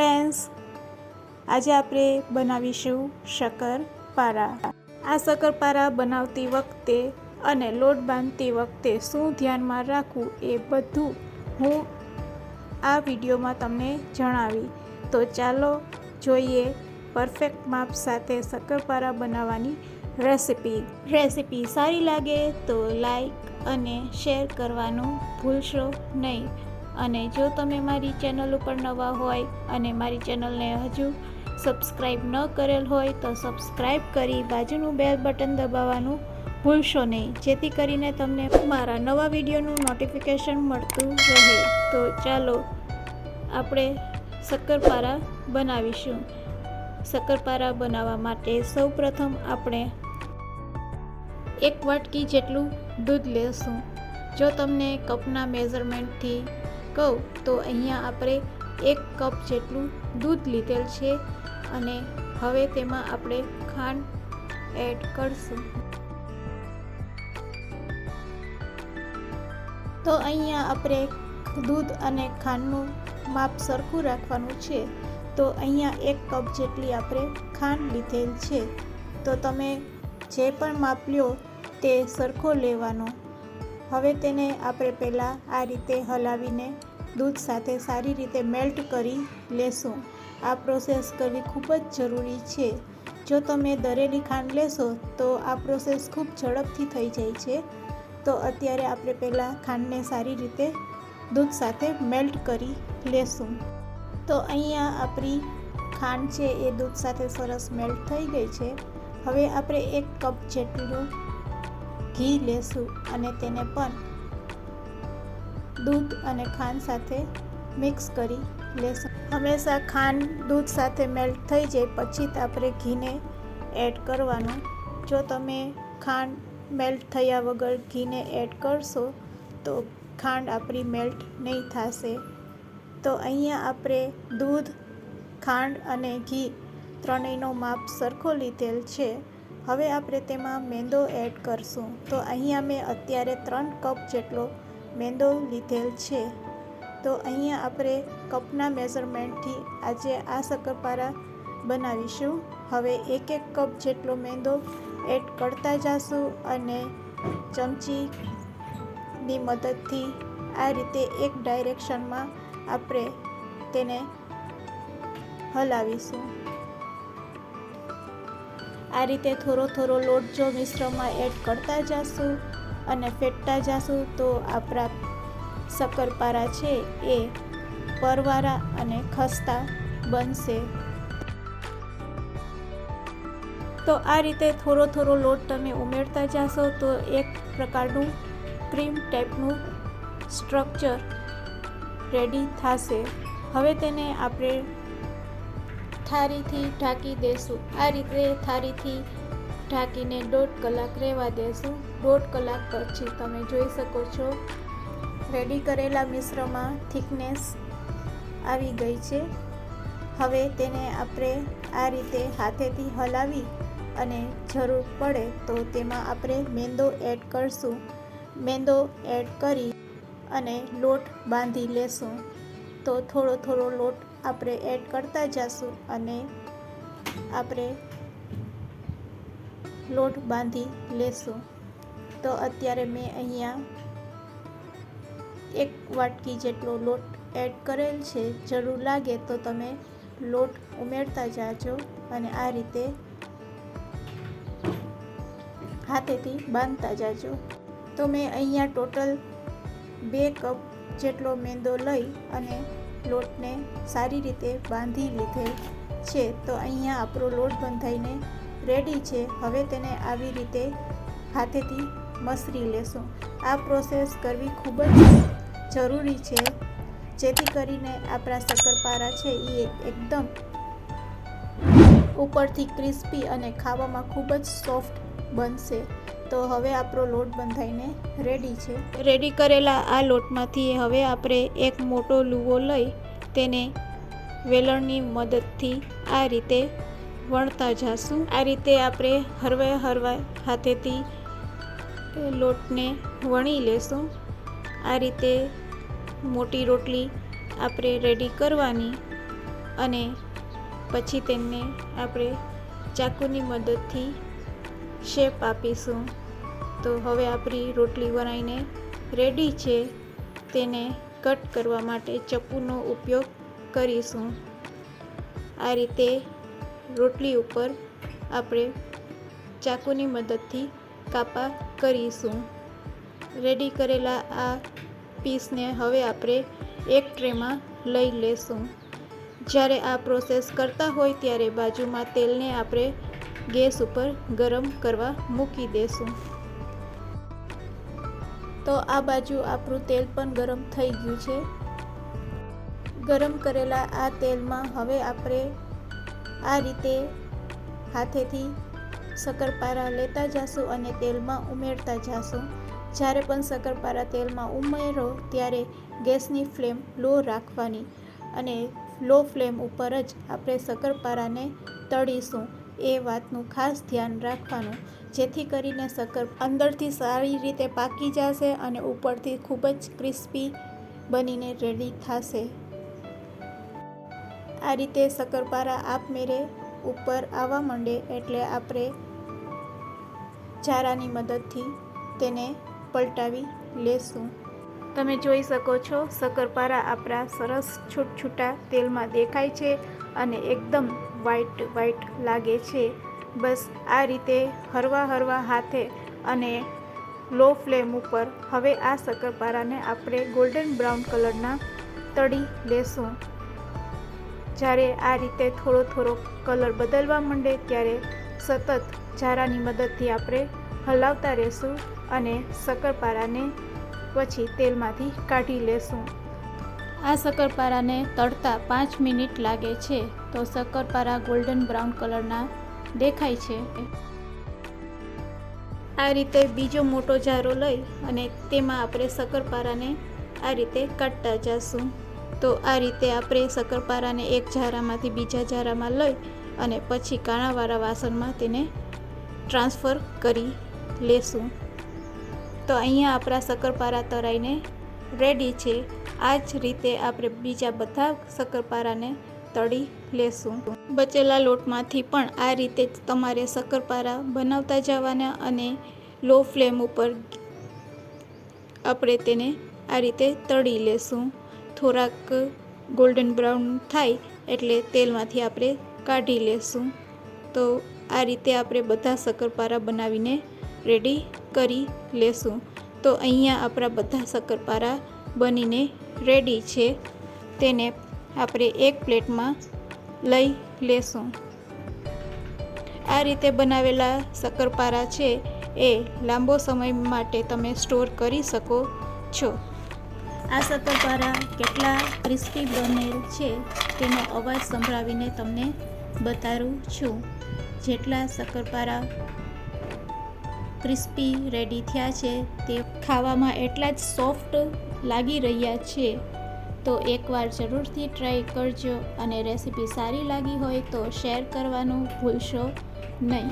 Friends, આજે આપણે બનાવીશું શક્કરપારા આ શક્કરપારા બનાવતી વખતે અને લોટ બાંધતી વખતે શું ધ્યાનમાં રાખવું એ બધું હું આ વિડીયોમાં તમને જણાવી. તો ચાલો જોઈએ પરફેક્ટ માપ સાથે શક્કરપારા બનાવવાની રેસિપી. રેસિપી સારી લાગે તો લાઈક અને શેર કરવાનું ભૂલશો નહીં. અને જો તમે મારી ચેનલ ઉપર નવા હોય અને મારી ચેનલને હજુ સબસ્ક્રાઈબ ન કરેલ હોય તો સબસ્ક્રાઈબ કરી બાજુનું બેલ બટન દબાવવાનું ભૂલશો નહીં. જેથી કરીને તમને મારા નવા વિડીયોનું નોટિફિકેશન મળતું રહે. તો ચાલો આપણે શક્કરપારા બનાવીશું. શક્કરપારા બનાવવા માટે સૌપ્રથમ આપણે એક વાટકી જેટલું દૂધ લેશું. જો તમને કપના મેઝરમેન્ટથી કહું, તો અહીંયા આપણે એક કપ જેટલું દૂધ લીધેલ છે અને હવે તેમાં આપણે ખાંડ એડ કરશું. તો અહીંયા આપણે દૂધ અને ખાંડનું માપ સરખું રાખવાનું છે. તો અહીંયા એક કપ જેટલી આપણે ખાંડ લીધેલ છે. તો તમે જે પણ માપ લ્યો તે સરખો લેવાનો. હવે તેને આપણે પહેલાં આ રીતે હલાવીને દૂધ સાથે સારી રીતે મેલ્ટ કરી લેશું. આ પ્રોસેસ કરવી ખૂબ જ જરૂરી છે. જો તમે દરેલી ખાંડ લેશો તો આ પ્રોસેસ ખૂબ ઝડપથી થઈ જાય છે. તો અત્યારે આપણે પહેલાં ખાંડને સારી રીતે દૂધ સાથે મેલ્ટ કરી લેશું. તો અહીંયા આપણી ખાંડ છે એ દૂધ સાથે સરસ મેલ્ટ થઈ ગઈ છે. હવે આપણે એક કપ જેટલું ઘી લેશું અને તેને પણ દૂધ અને ખાંડ સાથે મિક્સ કરી લેશું. હંમેશા ખાંડ દૂધ સાથે મેલ્ટ થઈ જાય પછી જ આપણે ઘીને એડ કરવાનું. જો તમે ખાંડ મેલ્ટ થયા વગર ઘીને એડ કરશો તો ખાંડ આપણી મેલ્ટ નહીં થશે. તો અહીંયા આપણે દૂધ, ખાંડ અને ઘી ત્રણેયનો માપ સરખો લીધેલ છે. હવે આપણે તેમાં મેંદો એડ કરશું. તો અહીંયા મેં અત્યારે ત્રણ કપ જેટલો મેંદો લીધેલ છે. તો અહીંયા આપણે કપના મેઝરમેન્ટથી આજે આ શક્કરપારા બનાવીશું. હવે એક એક કપ જેટલો મેંદો એડ કરતા જશું અને ચમચીની મદદથી આ રીતે એક ડાયરેક્શનમાં આપણે તેને હલાવીશું. આ રીતે થોડો થોડો લોટ જો મિશ્રમાં એડ કરતા જશું અને ફેટતા જશું તો આપણા શક્કરપારા છે એ પરવારા અને ખસ્તા બનશે. તો આ રીતે થોડો થોડો લોટ તમે ઉમેરતા જશો તો એક પ્રકારનું ક્રીમ ટાઈપનું સ્ટ્રક્ચર રેડી થશે. હવે તેને આપણે થાળીથી ઢાંકી દેશું. આ રીતે થાળીથી ઢાંકીને દોઢ કલાક રહેવા દેશું. દોઢ કલાક પછી તમે જોઈ શકો છો રેડી કરેલા મિશ્રમાં થિકનેસ આવી ગઈ છે. હવે તેને આપણે આ રીતે હાથેથી હલાવી અને જરૂર પડે તો તેમાં આપણે મેંદો એડ કરશું. મેંદો એડ કરી અને લોટ બાંધી લેશું. તો થોડો થોડો લોટ આપણે એડ કરતા જઈશું અને આપણે લોટ બાંધી લેશું. તો અત્યારે મેં અહીંયા એક વાટકી જેટલો લોટ એડ કરેલ છે. જરૂર લાગે તો તમે લોટ ઉમેરતા જાજો અને આ રીતે હાથેથી બાંધતા જાજો. તો મેં અહીંયા ટોટલ બે કપ જેટલો મેંદો લઈ અને લોટને સારી રીતે બાંધી લીધેલ છે, તો અહીંયા આપણો લોટ બંધાઈને રેડી છે. હવે તેને આવી રીતે હાથેથી મસરી લેશું. આ પ્રોસેસ કરવી ખૂબ જ જરૂરી છે, જેથી કરીને આપણા શક્કરપારા છે એ એકદમ ઉપરથી ક્રિસ્પી અને ખાવામાં ખૂબ જ સોફ્ટ બનશે. તો હવે આપણો લોટ બંધાઈને રેડી છે. રેડી કરેલા આ લોટમાંથી હવે આપણે એક મોટો લુવો લઈ તેને વેલણની મદદથી આ રીતે વણતા જાશું. આ રીતે આપણે હરવા હરવા હાથેથી લોટને વણી લેશું. આ રીતે મોટી રોટલી આપણે રેડી કરવાની અને પછી તેમને આપણે ચાકુની મદદથી શેપ આપીશું. તો હવે આપણી રોટલી વણાઈને રેડી છે. તેને કટ કરવા માટે ચપ્પુનો ઉપયોગ કરીશું. આ રીતે રોટલી ઉપર આપણે ચાકુની મદદથી કાપા કરીશું. રેડી કરેલા આ પીસને હવે આપણે એક ટ્રેમાં લઈ લેશું. જ્યારે આ પ્રોસેસ કરતા હોય ત્યારે બાજુમાં તેલને આપણે ગેસ ઉપર ગરમ કરવા મૂકી દેશું. તો આ બાજુ આપણું તેલ પણ ગરમ થઈ ગયું છે. ગરમ કરેલા આ તેલમાં હવે આપણે આ રીતે હાથેથી શક્કરપારા લેતા જાશું અને તેલમાં ઉમેરતા જાશું. જ્યારે પણ શક્કરપારા તેલમાં ઉમેરો ત્યારે ગેસની ફ્લેમ લો રાખવાની અને લો ફ્લેમ ઉપર જ આપણે શક્કરપારાને તળીશું. એ વાતનું ખાસ ધ્યાન રાખવાનું, જેથી કરીને શક્કર અંદરથી સારી રીતે પાકી જશે અને ઉપરથી ખૂબ જ ક્રિસ્પી બનીને રેડી થશે. આ રીતે શક્કરપારા આપમેળે ઉપર આવવા માંડે એટલે આપણે ચારાની મદદથી તેને પલટાવી લેશું. તમે જોઈ શકો છો, શક્કરપારા આપણા સરસ છૂટછૂટા તેલમાં દેખાય છે અને એકદમ વ્હાઈટ વાઇટ લાગે છે. બસ આ રીતે હરવા હરવા હાથે અને લો ફ્લેમ ઉપર હવે આ શક્કરપારાને આપણે ગોલ્ડન બ્રાઉન કલરના તળી લેશું. જ્યારે આ રીતે થોડો થોડો કલર બદલવા માંડે ત્યારે સતત જારાની મદદથી આપણે હલાવતા રહેશું અને શક્કરપારાને પછી તેલમાંથી કાઢી લેશું. આ શક્કરપારાને તળતા પાંચ મિનિટ લાગે છે, તો શક્કરપારા ગોલ્ડન બ્રાઉન કલરના દેખાય છે. આ રીતે બીજો મોટો જારો લઈ અને તેમાં આપણે શક્કરપારાને આ રીતે કાઢતા જઈશું તો આ રીતે આપણે શક્કરપારાને એક જારામાંથી બીજા જારામાં લઈ અને પછી કાણાવાળા વાસણમાં તેને ટ્રાન્સફર કરી લેશું. તો અહીંયા આપણા શક્કરપારા તરાઈને રેડી છે. આ જ રીતે આપણે બીજા બધા શક્કરપારાને તળી લેશું. બચેલા લોટમાંથી પણ આ રીતે તમારે શક્કરપારા બનાવતા જવાના અને લો ફ્લેમ ઉપર આપણે તેને આ રીતે તળી લેશું. થોડાક ગોલ્ડન બ્રાઉન થાય એટલે તેલમાંથી આપણે કાઢી લેશું. તો આ રીતે આપણે બધા શક્કરપારા બનાવીને રેડી કરી લેશું. તો અહીંયા આપણા બધા શક્કરપારા બનીને રેડી છે. તેને આપણે એક પ્લેટમાં લઈ લેશું. આ રીતે બનાવેલા શક્કરપારા છે એ લાંબો સમય માટે તમે સ્ટોર કરી શકો છો. આ શક્કરપારા કેટલા ક્રિસ્પી બનેલ છે તેનો અવાજ સંભળાવીને તમને બતાવું છું. જેટલા શક્કરપારા ક્રિસ્પી રેડી થયા છે. તે ખાવામાં એટલા જ સોફ્ટ લાગી રહ્યા છે. તો એકવાર જરૂરથી ટ્રાય કરજો અને રેસીપી સારી લાગી હોય તો શેર કરવાનું ભૂલશો નહીં.